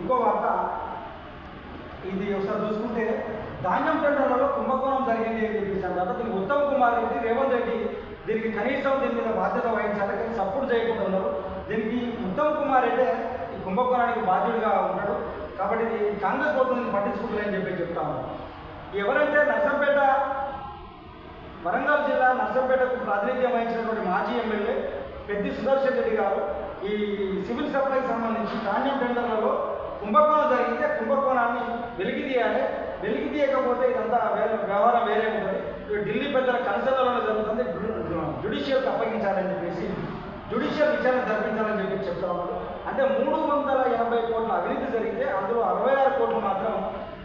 ఇంకో వార్త. ఇది ఒకసారి చూసుకుంటే ధాన్యం టెండర్లలో కుంభకోణం జరిగింది అని చెప్పి తర్వాత దీనికి ఉత్తమ్ కుమార్ రెడ్డి రేవంత్ రెడ్డి. దీనికి కనీసం దీని మీద బాధ్యత వహించాలి. కానీ సపోర్ట్ చేయకుండా ఉన్నారు. దీనికి ఉత్తమ్ కుమార్ రెడ్డి ఈ కుంభకోణానికి బాధ్యుడిగా ఉన్నాడు. కాబట్టి ఇది కాంగ్రెస్ ప్రభుత్వం దీన్ని చెప్పి చెప్తాము ఎవరంటే నర్సంపేట వరంగల్ జిల్లా నర్సంపేటకు ప్రాతినిధ్యం వహించినటువంటి మాజీ ఎమ్మెల్యే పెద్ది సుదర్శన్ రెడ్డి గారు ఈ సివిల్ సప్లైకి సంబంధించి ధాన్యం టెండర్లలో కుంభకోణం జరిగితే కుంభకోణాన్ని వెలికి తీయాలి వెలికి తీయకపోతే ఇదంతా వేరే వ్యవహారం వేరే ఉంటుంది. ఇవి ఢిల్లీ పెద్దల కన్సర్న్లోనే జరుగుతుంది. జుడిషియల్కి అప్పగించాలని చెప్పేసి జుడిషియల్ విచారణ జరిపించాలని చెప్పి చెప్తా ఉన్నారు. అంటే మూడు వందల ఎనభై కోట్ల అవినీతి జరిగితే అందులో అరవై ఆరు కోట్లు మాత్రం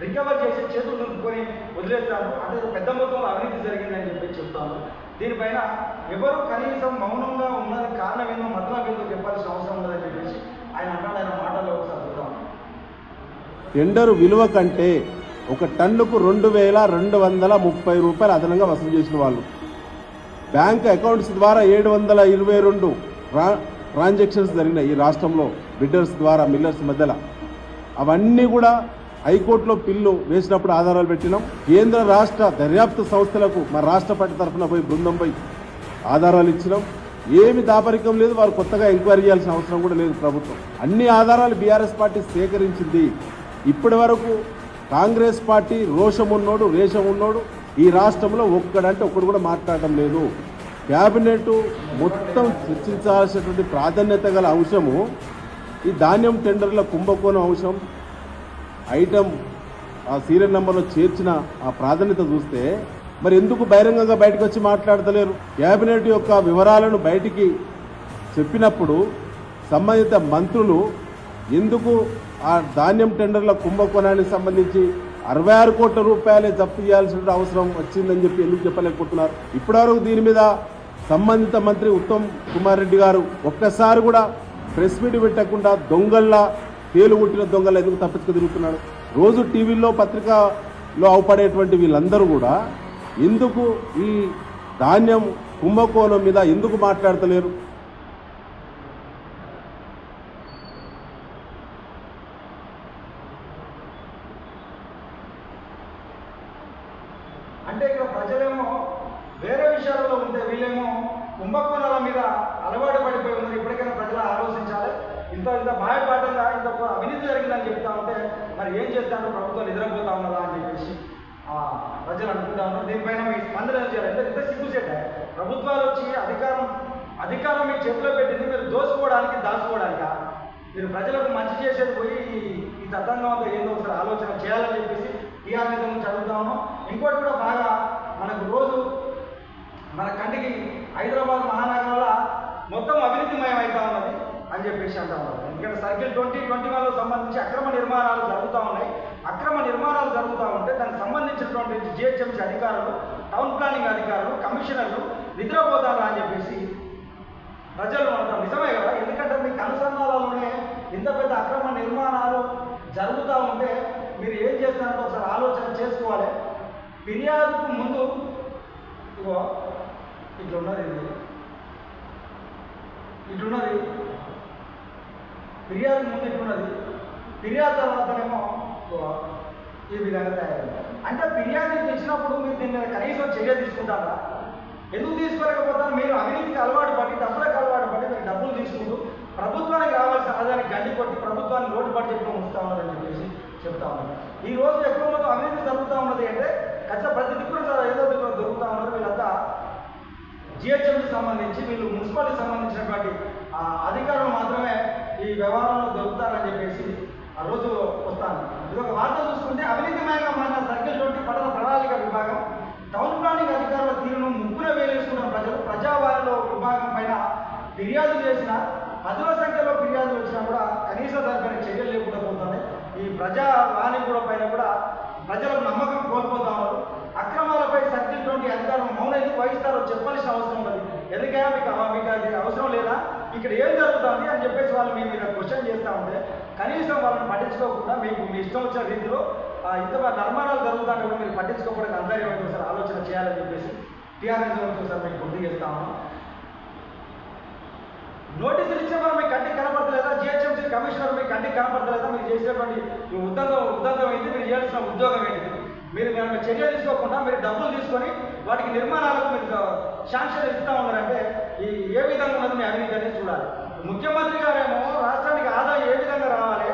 రికవర్ చేసి చేతులు నింపుకొని వదిలేస్తారు. అంటే పెద్ద మొత్తంలో అవినీతి జరిగిందని చెప్పి చెప్తాను దీనిపైన ఎవరు కనీసం మౌనంగా ఉన్నది కారణం ఏందో మతలం ఏందో చెప్పాల్సిన అవసరం ఉందని చెప్పేసి ఆయన అన్నాడు ఆయన మాటల్లో ఒకసారి చూద్దాం టెండరు విలువ కంటే ఒక టన్నుకు రెండు వేల రెండు వందల ముప్పై రూపాయలు అదనంగా వసూలు చేసిన వాళ్ళు. బ్యాంక్ అకౌంట్స్ ద్వారా ఏడు వందల ఇరవై రెండు ట్రా ట్రాన్సాక్షన్స్ జరిగినాయి ఈ రాష్ట్రంలో బిడ్డర్స్ ద్వారా మిల్లర్స్ మధ్యలో. అవన్నీ కూడా హైకోర్టులో పిల్లు వేసినప్పుడు ఆధారాలు పెట్టినాం. కేంద్ర రాష్ట్ర దర్యాప్తు సంస్థలకు మా రాష్ట్ర పార్టీ తరఫున పోయి బృందం పోయి ఆధారాలు ఇచ్చినాం. ఏమి దాపరికం లేదు వారు కొత్తగా ఎంక్వైరీ చేయాల్సిన అవసరం కూడా లేదు ప్రభుత్వం. అన్ని ఆధారాలు బీఆర్ఎస్ పార్టీ సేకరించింది. ఇప్పటి వరకు కాంగ్రెస్ పార్టీ రోషం ఉన్నోడు రేషం ఉన్నోడు. ఈ రాష్ట్రంలో ఒక్కడంటే ఒక్కడు కూడా మాట్లాడటం లేదు. క్యాబినెట్ మొత్తం చర్చించాల్సినటువంటి ప్రాధాన్యత గల అంశము ఈ ధాన్యం టెండర్ల కుంభకోణం అంశం. ఐటమ్ ఆ సీరియల్ నెంబర్లో చేర్చిన ఆ ప్రాధాన్యత చూస్తే మరి ఎందుకు బహిరంగంగా బయటకు వచ్చి మాట్లాడతలేరు? క్యాబినెట్ యొక్క వివరాలను బయటికి చెప్పినప్పుడు సంబంధిత మంత్రులు ఎందుకు ఆ ధాన్యం టెండర్ల కుంభకోణానికి సంబంధించి అరవై ఆరు కోట్ల రూపాయలే జప్తు చేయాల్సిన అవసరం వచ్చిందని చెప్పి ఎందుకు చెప్పలేకపోతున్నారు? ఇప్పటివరకు దీని మీద సంబంధిత మంత్రి ఉత్తమ్ కుమార్ రెడ్డి గారు ఒక్కసారి కూడా ప్రెస్ మీట్ పెట్టకుండా దొంగల్లా తేలు కొట్టిన దొంగలు ఎందుకు తప్పించుకు తిరుగుతున్నాడు రోజు టీవీల్లో పత్రికలో అవపడేటువంటి వీళ్ళందరూ కూడా ఎందుకు ఈ ధాన్యం కుంభకోణం మీద ఎందుకు మాట్లాడతలేరు? అంటే ఇక్కడ ప్రజలేమో వేరే విషయాలలో ఉంటే వీళ్ళేమో కుంభకోణాల మీద అలవాటు పడిపోయి ఉన్నారు. ఇప్పటికైనా ప్రజలు ఆలోచించాలి. ఇంత ఇంత బాయపాటంగా ఇంత అవినీతి జరిగిందని చెప్తా ఉంటే మరి ఏం చేస్తాడో ప్రభుత్వం నిద్రపోతా ఉన్నదా అని చెప్పేసి ఆ, ప్రజలు అనుకుంటా ఉన్నారు. దీనిపైన మీ స్పందన చేయాలి అంటే ఇంత సిగ్గుసేట ప్రభుత్వాలు వచ్చి అధికారం అధికారం మీ చేతిలో పెట్టింది మీరు దోసుకోవడానికి దాచుకోవడానిక? మీరు ప్రజలకు మంచి చేసేది పోయి ఈ- ఈ తతంగం అంతా ఏందో ఒకసారి ఆలోచన చేయాలని చెప్పేసి టీఆర్ఎస్ నుంచి అడుగుతా ఉన్నాం. ఇంకోటి కూడా బాగా మనకు రోజు మన కంటికి హైదరాబాద్ మహానగరంలో మొత్తం అవినీతిమయం అవుతా ఉన్నది అని చెప్పేసి అంటా ఉన్నారు. ఎందుకంటే సర్కిల్ ట్వంటీ ట్వంటీ వన్లో సంబంధించి అక్రమ నిర్మాణాలు జరుగుతూ ఉన్నాయి. అక్రమ నిర్మాణాలు జరుగుతూ ఉంటే దానికి సంబంధించినటువంటి జిహెచ్ఎంసీ అధికారులు టౌన్ ప్లానింగ్ అధికారులు కమిషనర్లు నిద్రపోతారా అని చెప్పేసి ప్రజలు అంటాం నిజమే కదా? ఎందుకంటే మీకు కనుసంధానాలలోనే ఇంత పెద్ద అక్రమ నిర్మాణాలు జరుగుతూ ఉంటే మీరు ఏం చేస్తారంటే ఒకసారి ఆలోచన చేసుకోవాలి. ఫిర్యాదుకు ముందు ఇగో ఇట్లున్నది ఇది. ఇట్లున్నది. ఫిర్యాదు ముందు ఇట్లున్నది. ఫిర్యాదు తర్వాతనేమో ఇగో ఈ విధంగా తయారైంది. అంటే ఫిర్యాదు తెచ్చినప్పుడు మీరు దీని మీద కనీసం చర్య తీసుకుంటారా? ఎందుకు తీసుకోలేకపోతారు మీరు అవినీతికి అలవాటు పడి డబ్బులకు అలవాటు పడి మీరు డబ్బులు తీసుకుంటూ ప్రభుత్వానికి రావాల్సిన ఆదాయాన్ని గండి కొట్టి ప్రభుత్వాన్ని లోటు చెప్పడం ఉంచుతా ఉన్నదని చెప్పేసి చెప్తా ఉన్నారు. ఈ రోజు ఎక్కువ మొత్తం అవినీతి జరుగుతూ ఉన్నది అంటే ఖచ్చితంగా ప్రతి దిక్కున ఏదో దిక్కున దొరుకుతా ఉన్నారు. వీళ్ళంతా జిహెచ్ఎంకి సంబంధించి వీళ్ళు మున్సిపాలిటీకి సంబంధించినటువంటి ఆ, అధికారులు మాత్రమే ఈ వ్యవహారంలో దొరుకుతారని చెప్పేసి ఆ రోజు వస్తాను. ఇది ఒక వార్త చూసుకుంటే అవినీతిమయంగా మారిన సర్కిల్ ట్వంటీ పట్టణ ప్రణాళిక విభాగం టౌన్ ప్లానింగ్ అధికారుల తీరును ముగ్గున వేలేసుకున్న ప్రజలు ప్రజావారిలో విభాగం పైన ఫిర్యాదు చేసిన పదుల సంఖ్యలో ఫిర్యాదులు వచ్చినా కూడా కనీస దానిపైన చర్యలు లేకుండా పోతున్నాయి. ఈ ప్రజా వాణి కూడా పైన కూడా ప్రజల నమ్మకం కోల్పోతా అక్రమాలపై సర్కిల్ అధికారం అధికారులు ఎందుకు వహిస్తారో చెప్పాల్సిన అవసరం ఉన్నది. ఎందుకైనా మీకు మీకు అది అవసరం లేదా? ఇక్కడ ఏం జరుగుతుంది అని చెప్పేసి వాళ్ళు మీ మీద క్వశ్చన్ చేస్తూ ఉంటే కనీసం వాళ్ళని పట్టించుకోకుండా మీకు మీ ఇష్టం వచ్చిన రీతిలో ఇంత నిర్మాణాలు జరుగుతాయని కూడా మీరు పట్టించుకోకపోవడానికి అంతర్యమైన ఒకసారి ఆలోచన చేయాలని చెప్పేసి టీఆర్ఎస్ సార్ మీకు గుర్తు చేస్తా ఉన్నాం. నోటీసులు ఇచ్చే మనం మీకు కంటికి కనబడతలేదా జిహెచ్ఎంసీ మీ ఉద్యోగం ఉద్యోగం ఏంటి మీరు చేయాల్సిన ఉద్యోగం ఏంటి మీరు కనుక చర్య తీసుకోకుండా మీరు డబ్బులు తీసుకొని వాటికి నిర్మాణాలకు మీరు శాంక్షన్ ఇస్తా ఉన్నారంటే ఈ ఏ విధంగా ఉన్నది మీ అవినీతి అనేది చూడాలి. ముఖ్యమంత్రి గారేమో రాష్ట్రానికి ఆదాయం ఏ విధంగా రావాలి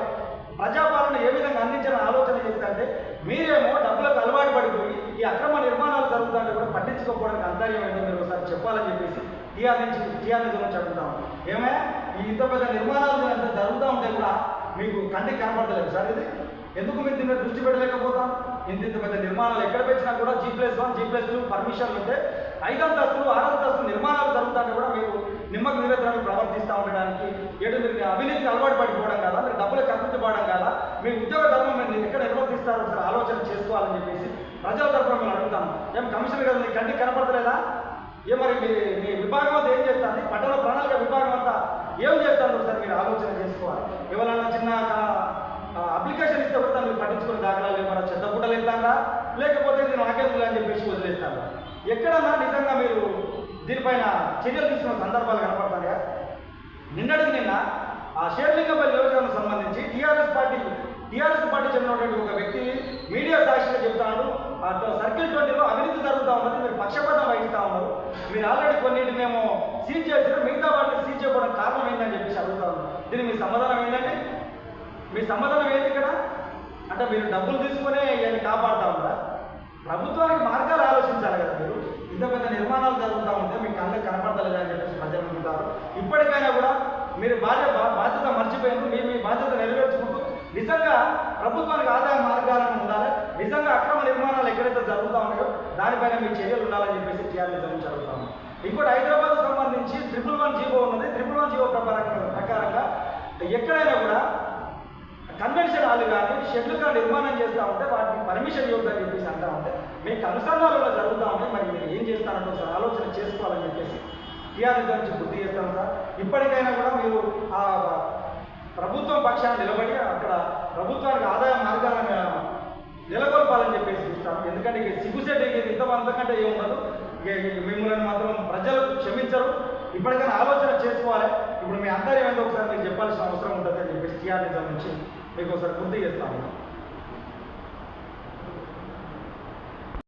ప్రజాపాలన ఏ విధంగా అందించాలని ఆలోచన చేస్తుంటే మీరేమో డబ్బులకు అలవాటు పడిపోయి ఈ అక్రమ నిర్మాణాలు జరుగుతుంటే కూడా పట్టించుకోకపోవడానికి అంతర్యం ఏంటో మీరు ఒకసారి చెప్పాలని చెప్పేసి టీఆర్ నుంచి టీఆర్ నుంచి గురించి ఏమే? ఈ ఇంత పెద్ద నిర్మాణాలు జరుగుతూ ఉంటే కూడా మీకు కంటికి కనపడలేదు సార్ ఇది? ఎందుకు మీరు దీని మీద దృష్టి పెట్టలేకపోతాం? ఇంత ఇంత పెద్ద నిర్మాణాలు ఎక్కడ పెట్టినా కూడా G plus one G plus two పర్మిషన్లు ఉంటే ఐదంతస్తులు ఆరంతస్తులు నిర్మాణాలు జరుగుతాయని కూడా మీరు నిమ్మకు నివేదనలు ప్రవర్తిస్తూ ఉండడానికి ఏడు మీరు అవినీతికి అలవాటు పడిపోవడం కదా? మీరు డబ్బులు పడడం కదా? మీ ఉద్యోగ ధర్మం మీరు ఎక్కడ నిర్వర్తిస్తారో ఒకసారి ఆలోచన చేసుకోవాలని చెప్పేసి ప్రజల తరఫున మేము అడుగుతాను. ఏం కమిషనర్ గారు మీ కంటికి కనపడతలేదా? ఏ మరి మీ మీ విభాగం అంతా ఏం చేస్తుంది? పట్టణ ప్రణాళిక విభాగం అంతా ఏం చేస్తారు మీరు ఆలోచన చేసుకోవాలి. ఎవరన్నా చిన్న అప్లికేషన్ ఇస్తే కూడా మీరు పట్టించుకుని దాఖలాలు ఏమన్నా చెత్త పుట్టలు ఇస్తారా లేకపోతే నేను నాకేందుకు అని చెప్పేసి వదిలేస్తారా? ఎక్కడన్నా నిజంగా మీరు దీనిపైన చర్యలు తీసుకున్న సందర్భాలు కనపడతాయా? నిన్నటికి నిన్న ఆ షేర్లింగపల్లి నియోజకవర్గం సంబంధించి టీఆర్ఎస్ పార్టీ టీఆర్ఎస్ పార్టీ చెందినటువంటి ఒక వ్యక్తి మీడియా సాక్షిగా చెప్తాడు. ఆ సర్కిల్ ట్వంటీలో అవినీతి జరుగుతూ ఉన్నది మీరు పక్షపాతం వహిస్తూ ఉన్నారు. మీరు ఆల్రెడీ కొన్నింటినేమో సీజ్ చేసినా మిగతా వాటిని సీజ్ చేయడం కారణం ఏంటని చెప్పేసి అడుగుతాను ఉన్నారు దీనికి మీ సమాధానం ఏంటంటే మీ సమాధానం ఏంటి ఇక్కడ? అంటే మీరు డబ్బులు తీసుకునే ఇవన్నీ కాపాడుతా ఉంటారా ప్రభుత్వానికి మార్గాలు ఆలోచించాలి కదా మీరు. ఇంత పెద్ద నిర్మాణాలు జరుగుతూ ఉంటే మీకు అందరూ కనపడతలేదు అని చెప్పేసి ప్రజలు అనుకుంటారు ఇప్పటికైనా కూడా మీరు బాధ్యత బాధ్యత మర్చిపోయింది మీరు మీ బాధ్యత నెరవేర్చుకుంటూ నిజంగా ప్రభుత్వానికి ఆదాయ మార్గాలను ఉండాలి. నిజంగా అక్రమ నిర్మాణాలు ఎక్కడైతే జరుగుతూ ఉన్నాయో దానిపైన మీ చర్యలు ఉండాలని చెప్పేసి టీఆర్ఎస్ నుంచి అడుగుతాము ఇంకోటి హైదరాబాద్ సంబంధించి ట్రిపుల్ వన్ జీవో ఉన్నది. ట్రిపుల్ వన్ జీవో ప్రకారంగా ప్రకారంగా ఎక్కడైనా కూడా కన్వెన్షన్ హాల్ కానీ షెడ్లు కానీ నిర్మాణం చేస్తూ ఉంటే వాటికి పర్మిషన్ ఇవ్వద్దని చెప్పేసి అంటా ఉంటే మీకు అనుసంధానాలు జరుగుతూ ఉంటే మరి మీరు ఏం చేస్తారంటే ఒకసారి ఆలోచన చేసుకోవాలని చెప్పేసి టీఆర్ఎస్ నుంచి గుర్తు చేస్తాం సార్. ఇప్పటికైనా కూడా మీరు ఆ ప్రభుత్వం పక్షాన్ని నిలబడి అక్కడ ప్రభుత్వానికి ఆదాయ మార్గాలను నెలకొల్పాలని చెప్పేసి చూస్తాను ఎందుకంటే ఇక సిగ్గుసేట ఇంత అంతకంటే ఏముండదు ఇక ఇక మిమ్మల్ని మాత్రం ప్రజలు క్షమించరు. ఇప్పటికైనా ఆలోచన చేసుకోవాలి. ఇప్పుడు మీ అందరూ ఏంటో ఒకసారి మీకు చెప్పాల్సిన అవసరం ఉంటుందని చెప్పేసి టీఆర్ఎస్ నుంచి మీకు ఒకసారి గుర్తు చేస్తాను